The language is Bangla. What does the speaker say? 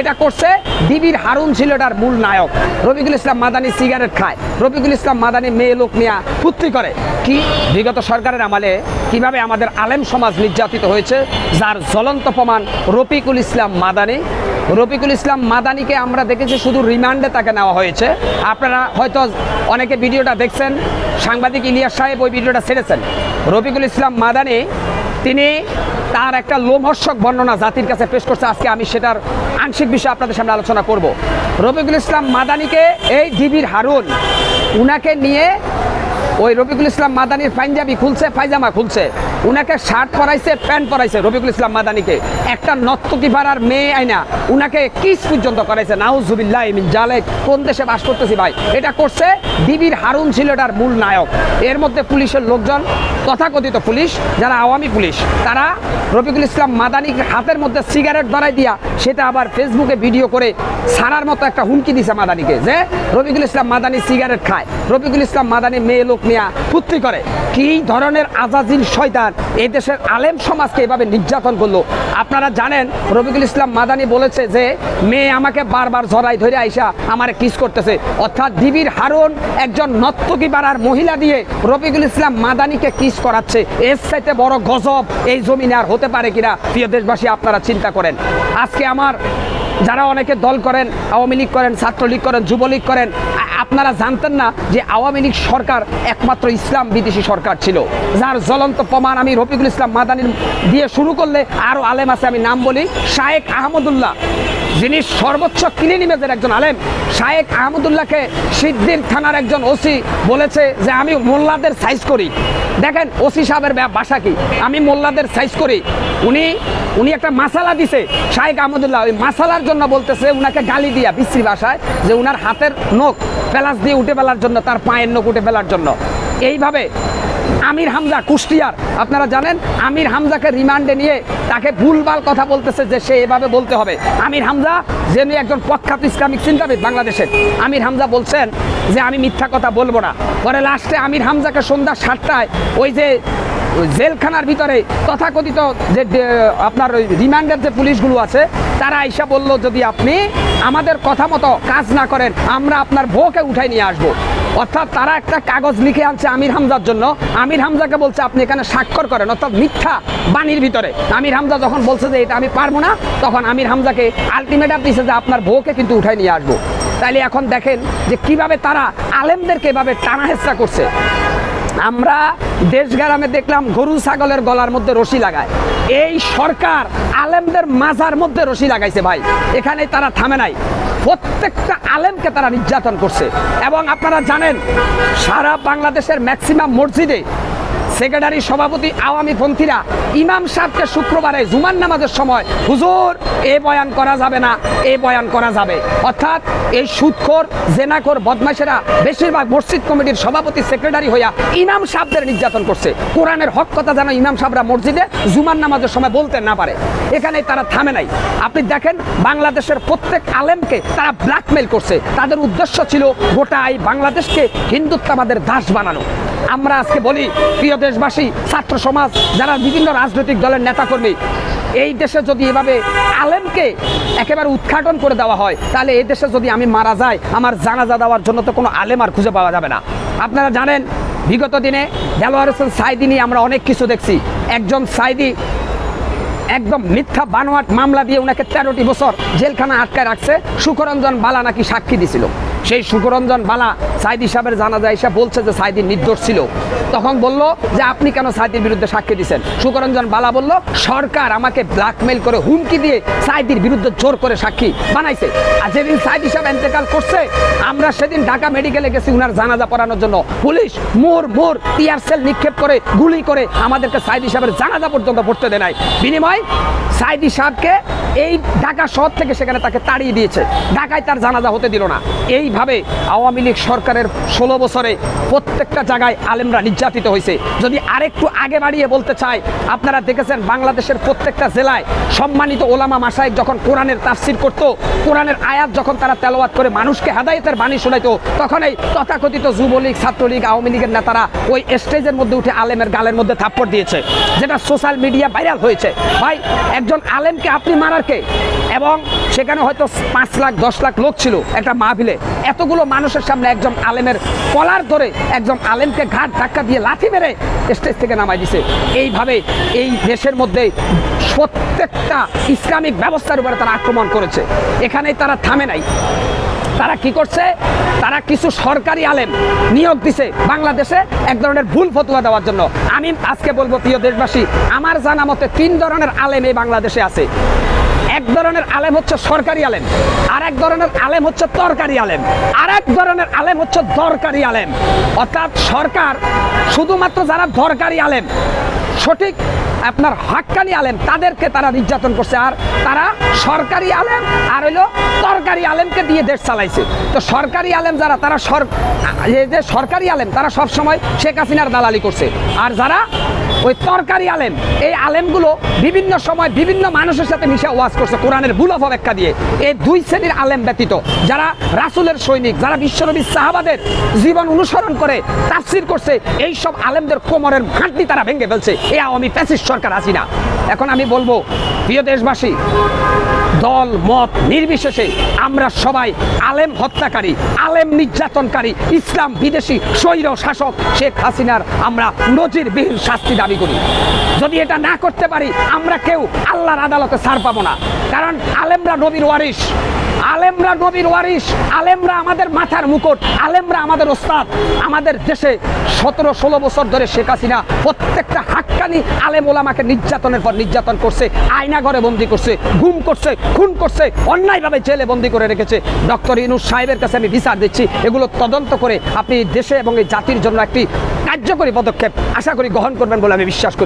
এটা করছে হারুন ছিল এটার মূল নায়ক। ইসলাম সিগারেট খায়। ইসলাম মেয়ে লোক ফুর্তি করে। কি বিগত সরকারের কীভাবে আমাদের আলেম সমাজ নির্যাতিত হয়েছে, যার জ্বলন্ত প্রমাণ রফিকুল ইসলাম মাদানি। রফিকুল ইসলাম মাদানিকে আমরা দেখেছি শুধু রিমান্ডে তাকে নেওয়া হয়েছে। আপনারা হয়তো অনেকে ভিডিওটা দেখছেন, সাংবাদিক ইলিয়াস সাহেব ওই ভিডিওটা ছেড়েছেন। রফিকুল ইসলাম মাদানি তিনি তার একটা লোমহর্ষক বর্ণনা জাতির কাছে পেশ করছে। আজকে আমি সেটার আংশিক বিষয়ে আপনাদের সামনে আলোচনা করব। রফিকুল ইসলাম মাদানিকে, এই ডিবির হারুন, উনাকে নিয়ে ওই রফিকুল ইসলাম মাদানির পাঞ্জাবি খুলছে, পায়জামা খুলছে। উনাকে শার্ট পরাইছে, প্যান্ট পরাইছে রফিকুল ইসলাম মাদানিকে। একটা নর্তকী পাড়ার মেয়ে আইনা, উনাকে কিস পর্যন্ত করাইছে। নাউজুবিল্লাহ মিন কোন দেশে বাস করতেছি ভাই? এটা করছে ডিবির হারুন ছিল এটার মূল নায়ক। এর মধ্যে পুলিশের লোকজন, তথাকথিত পুলিশ, যারা আওয়ামী পুলিশ, তারা রফিকুল ইসলাম মাদানির হাতের মধ্যে সিগারেট ধরাই দিয়া, সেটা আবার ফেসবুকে ভিডিও করে সারার মতো একটা হুমকি দিছে মাদানিকে, যে রফিকুল ইসলাম মাদানি সিগারেট খায়। রফিকুল ইসলাম মাদানি মেয়ে লোক মিয়া ফুর্তি করে। কি ধরনের আজাজিল শয়তান এই দেশের আলেম সমাজকে এভাবে নির্যাতন করল? আপনারা জানেন, রফিকুল ইসলাম মাদানি বলেছে যে, মেয়ে আমাকে বারবার জড়াই ধরে আইসা আমার কিস করতেছে। অর্থাৎ ডিবির হারুন একজন নর্তকী পাড়ার মহিলা দিয়ে রবিকুল ইসলাম মাদানিকে কিস করাচ্ছে। এর চাইতে বড় গজব এই জমিনে আর হতে পারে কিনা, প্রিয় দেশবাসী, আপনারা চিন্তা করেন। আজকে আমার, যারা অনেকে দল করেন, আওয়ামী লীগ করেন, ছাত্রলীগ করেন, যুবলীগ করেন আপনারা জানতেন না যে আওয়ামী লীগ সরকার একমাত্র ইসলাম বিদেশি সরকার ছিল, যার জ্বলন্ত প্রমাণ আমি রফিকুল ইসলাম মাদানির দিয়ে শুরু করলে আরও আলেম আছে, আমি নাম বলি শায়েক আহমদুল্লাহ। যিনি সর্বোচ্চ ক্লিন ইমেজের একজন আলেম শায়েক আহমদুল্লাহকে সিদ্দির থানার একজন ওসি বলেছে যে, আমি মোল্লাদের সাইজ করি। দেখেন, ওসি সাহেবের বাসা কি? আমি মোল্লাদের সাইজ করি। উনি উনি একটা মাসালা দিছে। শাহেক আহমদুল্লাহ ওই মাসালার জন্য বলতেছে, উনাকে গালি দিয়া বিশ্রী ভাষায় যে, উনার হাতের নখ পেলাস দিয়ে উঠে ফেলার জন্য, তার পায়ের নখ উঠে ফেলার জন্য। এইভাবে আমির হামজা কুষ্টিয়ার। আপনারা জানেন, আমির হামজাকে রিমান্ডে নিয়ে তাকে ভুলভাল কথা বলতেছে যে সে এভাবে বলতে হবে। আমির হামজা যিনি একজন প্রখ্যাত ইসলামিক চিন্তাবিদ বাংলাদেশের আমির হামজা বলছেন যে আমি মিথ্যা কথা বলব না। পরে লাস্টে আমির হামজাকে সন্ধ্যা সাতটায় ওই যে জেলখানার ভিতরে তথাকথিত যে আপনার ওই রিমান্ডের যে পুলিশগুলো আছে, তারা আইসা বলল, যদি আপনি আমাদের কথা মতো কাজ না করেন, আমরা আপনার বউকে উঠাই নিয়ে আসব। অর্থাৎ তারা একটা কাগজ লিখে আনছে আমির হামজার জন্য। আমির হামজাকে বলছে, আপনি এখানে স্বাক্ষর করেন। অর্থাৎ মিথ্যা বাণীর ভিতরে। আমির হামজা যখন বলছে যে, এটা আমি পারব না, তখন আমির হামজাকে আলটিমেটাম দিছে যে, আপনার বউকে কিন্তু উঠাই নিয়ে আসব। তাইলে এখন দেখেন যে, কীভাবে তারা আলেমদেরকে এভাবে টানা হেঁচড়া করছে। আমরা দেশ গ্রামে দেখলাম গরু ছাগলের গলার মধ্যে রশি লাগায়। এই সরকার আলেমদের মাজার মধ্যে রশি লাগাইছে ভাই। এখানে তারা থামে নাই। প্রত্যেকটা আলেমকে তারা নির্যাতন করছে। এবং আপনারা জানেন, সারা বাংলাদেশের ম্যাক্সিমাম মসজিদে সেক্রেটারি সভাপতি আওয়ামী পন্থীরা ইমাম সাহেবকে শুক্রবারে জুমার নামাজের সময়, হুজুর, এ বয়ান করা যাবে না, এ বয়ান করা যাবে। অর্থাৎ এই সুদখোর জেনাখোর বদমাইশেরা বেশিরভাগ মসজিদ কমিটির সভাপতি, সেক্রেটারি হইয়া ইমাম সাহেবদের নির্যাতন করছে। কোরআনের হক কথা যেন ইমাম সাহেবরা মসজিদে জুমার নামাজের সময় বলতে না পারে। এখানে তারা থামে নাই। আপনি দেখেন, বাংলাদেশের প্রত্যেক আলেমকে তারা ব্ল্যাকমেল করছে। তাদের উদ্দেশ্য ছিল গোটা এই বাংলাদেশকে হিন্দুত্ববাদের দাস বানানো। আমরা আজকে বলি, প্রিয় দেশবাসী, ছাত্র সমাজ, যারা বিভিন্ন রাজনৈতিক দলের নেতাকর্মী, এই দেশে যদি এভাবে আলেমকে একেবারে উৎঘাটন করে দেওয়া হয়, তাহলে এই দেশে যদি আমি মারা যাই, আমার জানাজা দেওয়ার জন্য তো কোনো আলেম আর খুঁজে পাওয়া যাবে না। আপনারা জানেন, বিগত দিনে দেলোয়ার হোসেন সাইদি নিয়ে আমরা অনেক কিছু দেখছি। একজন সাইদি একদম মিথ্যা বানোয়াট মামলা দিয়ে ওনাকে তেরোটি বছর জেলখানা আটকায় রাখছে, সুখরঞ্জন বালা নাকি সাক্ষী দিছিল। সেই সুখরঞ্জন বালা সাইদি সাহেবের জানা যায় এসে বলছে যে সাইদি নির্দোষ ছিল। তখন বলল যে আপনি কেন সাইদির বিরুদ্ধে সাক্ষী দিচ্ছেন সুখরঞ্জন বালা বলল, সরকার আমাকে ব্ল্যাকমেল করে হুমকি দিয়ে সাইদির বিরুদ্ধে জোর করে সাক্ষী বানাইছে। আর যেদিন সাইদি সাহেব এন্তেকাল করছে, আমরা সেদিন ঢাকা মেডিকেলে গেছি উনার জানাজা পড়ানোর জন্য। পুলিশ মোর মোর টিয়ার সেল নিক্ষেপ করে, গুলি করে আমাদেরকে সাইদি সাহেবের জানাজা পর্যন্ত পড়তে দেয় নাই। বিনিময় সাইদি সাহেবকে এই ঢাকা শহর থেকে সেখানে তাকে তাড়িয়ে দিয়েছে। ঢাকায় তার জানাজা হতে দিল না। এই যেইভাবে আওয়ামী লীগ সরকারের ষোলো বছরে প্রত্যেকটা জায়গায় আলেমরা নির্যাতিত হয়েছে? যদি আরেকটু আগে বাড়িয়ে বলতে চাই, আপনারা দেখেছেন বাংলাদেশের প্রত্যেকটা জেলায় সম্মানিত ওলামা মাসাইক যখন কোরআনের তাফসির করত, কোরআনের আয়াত যখন তারা তেলাওয়াত করে মানুষকে হেদায়েতের বাণী শোনাইতো, তখন এই তথাকথিত যুবলীগ, ছাত্রলীগ, আওয়ামী লীগের নেতারা ওই স্টেজের মধ্যে উঠে আলেমের গালের মধ্যে থাপ্পড় দিয়েছে, যেটা সোশ্যাল মিডিয়া ভাইরাল হয়েছে। ভাই, একজন আলেমকে আপনি মারার কে? এবং সেখানে হয়তো পাঁচ লাখ, দশ লাখ লোক ছিল একটা মাহফিলে। এতগুলো মানুষের সামনে একজন আলেমের কলার ধরে একজন আলেমকে ঘাট ধাক্কা দিয়ে লাথি মেরে স্টেজ থেকে নামাই দিছে। এইভাবে এই দেশের মধ্যে প্রত্যেকটা ইসলামিক ব্যবস্থার উপরে তারা আক্রমণ করেছে। এখানেই তারা থামে নাই। তারা কি করছে? তারা কিছু সরকারি আলেম নিয়োগ দিছে বাংলাদেশে এক ধরনের ভুল ফতুয়া দেওয়ার জন্য। আমি আজকে বলব, প্রিয় দেশবাসী, আমার জানা মতে তিন ধরনের আলেম এই বাংলাদেশে আছে। এক ধরনের আলেম হচ্ছে সরকারি আলেম আর এক ধরনের আলেম হচ্ছে তরকারি আলেম আর এক ধরনের আলেম হচ্ছে দরকারি আলেম। অর্থাৎ সরকার শুধুমাত্র যারা দরকারি আলেম, সঠিক আপনার হাক্কানি আলেম, তাদেরকে তারা নির্যাতন করছে। আর তারা সরকারি আলেম, আর হইল তরকারি আলেমকে দিয়ে দেশ চালাইছে। তো সরকারি আলেম যারা, তারা সর যে সরকারি আলেম, তারা সব সময় শেখ হাসিনার দালালি করছে। আর যারা ওই তরকারি আলেম। এই আলেমগুলো বিভিন্ন সময় বিভিন্ন মানুষের সাথে মিশে ওয়াজ করছে, কোরআনের ভুলফ ব্যাখ্যা দিয়ে। এই দুই শ্রেণির আলেম ব্যতীত, যারা রাসুলের সৈনিক, যারা বিশ্বনবী সাহাবাদের জীবন অনুসরণ করে তাফসির করছে এই সব আলেমদের কোমরের ঘাটতি তারা ভেঙে ফেলছে। এই আওয়ামী প্যাসিস সরকার আসিনা এখন আমি বলব, প্রিয় দেশবাসী, দল, মত নির্বিশেষে আমরা সবাই আলেম হত্যাকারী, আলেম নির্যাতনকারী, ইসলাম বিদেশি, স্বৈর শাসক শেখ হাসিনার আমরা নজিরবিহীন শাস্তি দাবি করি। যদি এটা না করতে পারি, আমরা কেউ আল্লাহর আদালতে ছাড় পাবো না। কারণ আলেমরা নবীর ওয়ারিস আলেমরা নবীর ওয়ারিস আলেমরা আমাদের মাথার মুকুট। আলেমরা আমাদের ওস্তাদ। আমাদের দেশে সতেরো, ষোলো বছর ধরে শেখ হাসিনা প্রত্যেকটা হাক্কানি আলেম ওলামাকে নির্যাতনের পর নির্যাতন করছে, আয়না ঘরে বন্দি করছে, গুম করছে, খুন করছে, অন্যায়ভাবে জেলে বন্দি করে রেখেছে। ডক্টর ইনুস সাহেবের কাছে আমি বিচার দিচ্ছি। এগুলো তদন্ত করে আপনি দেশে এবং এই জাতির জন্য একটি কার্যকরী পদক্ষেপ আশা করি গ্রহণ করবেন বলে আমি বিশ্বাস করি।